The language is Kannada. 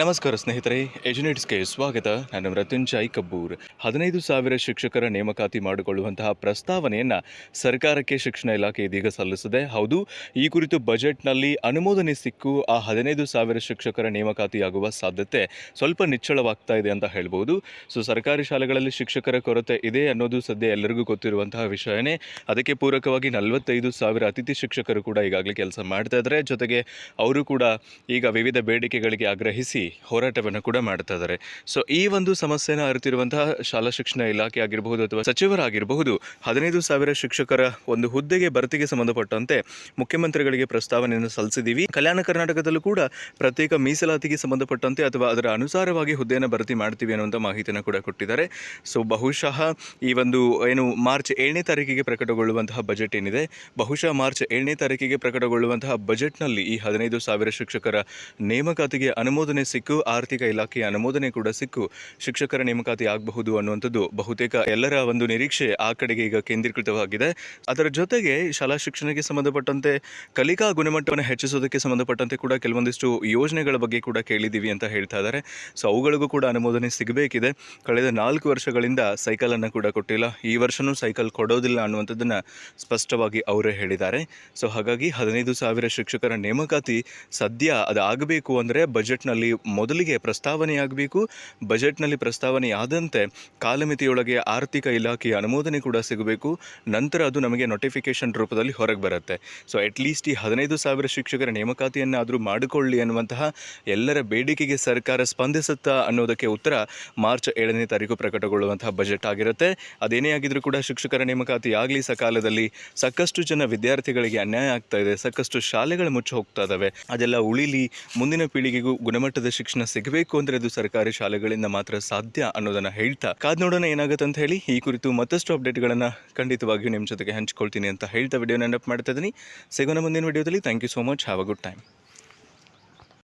ನಮಸ್ಕಾರ ಸ್ನೇಹಿತರೆ ಎಜುನೇಟ್ಸ್ಗೆ ಸ್ವಾಗತ. ನಾನು ಮೃತ್ಯುಂಜಯ್ ಕಬ್ಬೂರ್. ಹದಿನೈದು ಸಾವಿರ ಶಿಕ್ಷಕರ ನೇಮಕಾತಿ ಮಾಡಿಕೊಳ್ಳುವಂತಹ ಪ್ರಸ್ತಾವನೆಯನ್ನು ಸರ್ಕಾರಕ್ಕೆ ಶಿಕ್ಷಣ ಇಲಾಖೆ ಇದೀಗ ಸಲ್ಲಿಸಿದೆ. ಹೌದು, ಈ ಕುರಿತು ಬಜೆಟ್ನಲ್ಲಿ ಅನುಮೋದನೆ ಸಿಕ್ಕು, ಆ ಹದಿನೈದು ಸಾವಿರ ಶಿಕ್ಷಕರ ನೇಮಕಾತಿಯಾಗುವ ಸಾಧ್ಯತೆ ಸ್ವಲ್ಪ ನಿಚ್ಚಳವಾಗ್ತಾ ಇದೆ ಅಂತ ಹೇಳ್ಬೋದು. ಸೊ ಸರ್ಕಾರಿ ಶಾಲೆಗಳಲ್ಲಿ ಶಿಕ್ಷಕರ ಕೊರತೆ ಇದೆ ಅನ್ನೋದು ಸದ್ಯ ಎಲ್ಲರಿಗೂ ಗೊತ್ತಿರುವಂತಹ ವಿಷಯನೇ. ಅದಕ್ಕೆ ಪೂರಕವಾಗಿ ನಲವತ್ತೈದು ಸಾವಿರ ಅತಿಥಿ ಶಿಕ್ಷಕರು ಕೂಡ ಈಗಾಗಲೇ ಕೆಲಸ ಮಾಡ್ತಾ ಇದ್ದಾರೆ. ಜೊತೆಗೆ ಅವರು ಕೂಡ ಈಗ ವಿವಿಧ ಬೇಡಿಕೆಗಳಿಗೆ ಆಗ್ರಹಿಸಿ ಹೋರಾಟವನ್ನು ಕೂಡ ಮಾಡ್ತಾ ಇದ್ದಾರೆ. ಸೊ ಈ ಒಂದು ಸಮಸ್ಯೆನ ಅರಿತಿರುವಂತಹ ಶಾಲಾ ಶಿಕ್ಷಣ ಇಲಾಖೆ ಆಗಿರಬಹುದು ಅಥವಾ ಸಚಿವರಾಗಿರಬಹುದು, ಹದಿನೈದು ಸಾವಿರ ಶಿಕ್ಷಕರ ಒಂದು ಹುದ್ದೆಗೆ ಭರ್ತಿಗೆ ಸಂಬಂಧಪಟ್ಟಂತೆ ಮುಖ್ಯಮಂತ್ರಿಗಳಿಗೆ ಪ್ರಸ್ತಾವನೆಯನ್ನು ಸಲ್ಲಿಸಿದ್ದೀವಿ. ಕಲ್ಯಾಣ ಕರ್ನಾಟಕದಲ್ಲೂ ಕೂಡ ಪ್ರತ್ಯೇಕ ಮೀಸಲಾತಿಗೆ ಸಂಬಂಧಪಟ್ಟಂತೆ ಅಥವಾ ಅದರ ಅನುಸಾರವಾಗಿ ಹುದ್ದೆಯನ್ನು ಭರ್ತಿ ಮಾಡ್ತೀವಿ ಅನ್ನುವಂಥ ಮಾಹಿತಿಯನ್ನು ಕೂಡ ಕೊಟ್ಟಿದ್ದಾರೆ. ಸೊ ಬಹುಶಃ ಈ ಒಂದು ಏನು ಮಾರ್ಚ್ ಏಳನೇ ತಾರೀಕಿಗೆ ಪ್ರಕಟಗೊಳ್ಳುವಂತಹ ಬಜೆಟ್ ಏನಿದೆ, ಬಹುಶಃ ಮಾರ್ಚ್ ಏಳನೇ ತಾರೀಕಿಗೆ ಪ್ರಕಟಗೊಳ್ಳುವಂತಹ ಬಜೆಟ್ನಲ್ಲಿ ಈ ಹದಿನೈದು ಸಾವಿರ ಶಿಕ್ಷಕರ ನೇಮಕಾತಿಗೆ ಅನುಮೋದನೆ ಸಿಕ್ಕು, ಆರ್ಥಿಕ ಇಲಾಖೆಯ ಅನುಮೋದನೆ ಕೂಡ ಸಿಕ್ಕು. ಶಿಕ್ಷಕರ ನೇಮಕಾತಿ ಆಗಬಹುದು ಅನ್ನುವಂಥದ್ದು ಬಹುತೇಕ ಎಲ್ಲರ ಒಂದು ನಿರೀಕ್ಷೆ ಆ ಕಡೆಗೆ ಈಗ ಕೇಂದ್ರೀಕೃತವಾಗಿದೆ. ಅದರ ಜೊತೆಗೆ ಶಾಲಾ ಶಿಕ್ಷಣಕ್ಕೆ ಸಂಬಂಧಪಟ್ಟಂತೆ ಕಲಿಕಾ ಗುಣಮಟ್ಟವನ್ನು ಹೆಚ್ಚಿಸೋದಕ್ಕೆ ಸಂಬಂಧಪಟ್ಟಂತೆ ಕೂಡ ಕೆಲವೊಂದಿಷ್ಟು ಯೋಜನೆಗಳ ಬಗ್ಗೆ ಕೂಡ ಕೇಳಿದ್ದೀವಿ ಅಂತ ಹೇಳ್ತಾ ಇದ್ದಾರೆ. ಸೊ ಅವುಗಳಿಗೂ ಕೂಡ ಅನುಮೋದನೆ ಸಿಗಬೇಕಿದೆ. ಕಳೆದ ನಾಲ್ಕು ವರ್ಷಗಳಿಂದ ಸೈಕಲನ್ನು ಕೂಡ ಕೊಟ್ಟಿಲ್ಲ. ಈ ವರ್ಷನೂ ಸೈಕಲ್ ಕೊಡೋದಿಲ್ಲ ಅನ್ನುವಂಥದ್ದನ್ನು ಸ್ಪಷ್ಟವಾಗಿ ಅವರೇ ಹೇಳಿದ್ದಾರೆ. ಸೊ ಹಾಗಾಗಿ ಹದಿನೈದು ಸಾವಿರ ಶಿಕ್ಷಕರ ನೇಮಕಾತಿ ಸದ್ಯ ಅದಾಗಬೇಕು ಅಂದರೆ ಬಜೆಟ್ನಲ್ಲಿ ಮೊದಲಿಗೆ ಪ್ರಸ್ತಾವನೆಯಾಗಬೇಕು, ಬಜೆಟ್ನಲ್ಲಿ ಪ್ರಸ್ತಾವನೆಯಾದಂತೆ ಕಾಲಮಿತಿಯೊಳಗೆ ಆರ್ಥಿಕ ಇಲಾಖೆಯ ಅನುಮೋದನೆ ಕೂಡ ಸಿಗಬೇಕು, ನಂತರ ಅದು ನಮಗೆ ನೋಟಿಫಿಕೇಶನ್ ರೂಪದಲ್ಲಿ ಹೊರಗೆ ಬರುತ್ತೆ. ಸೊ ಅಟ್ಲೀಸ್ಟ್ ಈ ಹದಿನೈದು ಸಾವಿರ ಶಿಕ್ಷಕರ ನೇಮಕಾತಿಯನ್ನಾದರೂ ಮಾಡಿಕೊಳ್ಳಿ ಅನ್ನುವಂತಹ ಎಲ್ಲರ ಬೇಡಿಕೆಗೆ ಸರ್ಕಾರ ಸ್ಪಂದಿಸುತ್ತಾ ಅನ್ನೋದಕ್ಕೆ ಉತ್ತರ ಮಾರ್ಚ್ ಏಳನೇ ತಾರೀಕು ಪ್ರಕಟಗೊಳ್ಳುವಂತಹ ಬಜೆಟ್ ಆಗಿರುತ್ತೆ. ಅದೇನೇ ಆಗಿದ್ರೂ ಕೂಡ ಶಿಕ್ಷಕರ ನೇಮಕಾತಿ ಆಗಲಿ ಸಕಾಲದಲ್ಲಿ ಸಾಕಷ್ಟು ಜನ ವಿದ್ಯಾರ್ಥಿಗಳಿಗೆ ಅನ್ಯಾಯ ಆಗ್ತಾ ಇದೆ, ಸಾಕಷ್ಟು ಶಾಲೆಗಳು ಮುಚ್ಚಿ ಹೋಗ್ತಾ ಇದ್ದಾವೆ ಅದೆಲ್ಲ ಉಳಿಲಿ, ಮುಂದಿನ ಪೀಳಿಗೆಗೂ ಗುಣಮಟ್ಟದ ಶಿಕ್ಷಣ ಸಿಗಬೇಕು ಅಂದರೆ ಅದು ಸರ್ಕಾರಿ ಶಾಲೆಗಳಿಂದ ಮಾತ್ರ ಸಾಧ್ಯ ಅನ್ನೋದನ್ನ ಹೇಳ್ತಾ. ಕಾದ್ ನೋಡೋಣ ಏನಾಗುತ್ತೆ ಅಂತ ಹೇಳಿ ಈ ಕುರಿತು ಮತ್ತಷ್ಟು ಅಪ್ಡೇಟ್ಗಳನ್ನು ಖಂಡಿತವಾಗಿಯೂ ನಿಮ್ಮ ಜೊತೆಗೆ ಹಂಚ್ಕೊಳ್ತೀನಿ ಅಂತ ಹೇಳ್ತಾ ವಿಡಿಯೋನ ನೆನಪು ಮಾಡ್ತಾ ಇದ್ದೀನಿ. ಸಿಗೋಣ ಮುಂದಿನ ವಿಡಿಯೋದಲ್ಲಿ thank you so much have a good time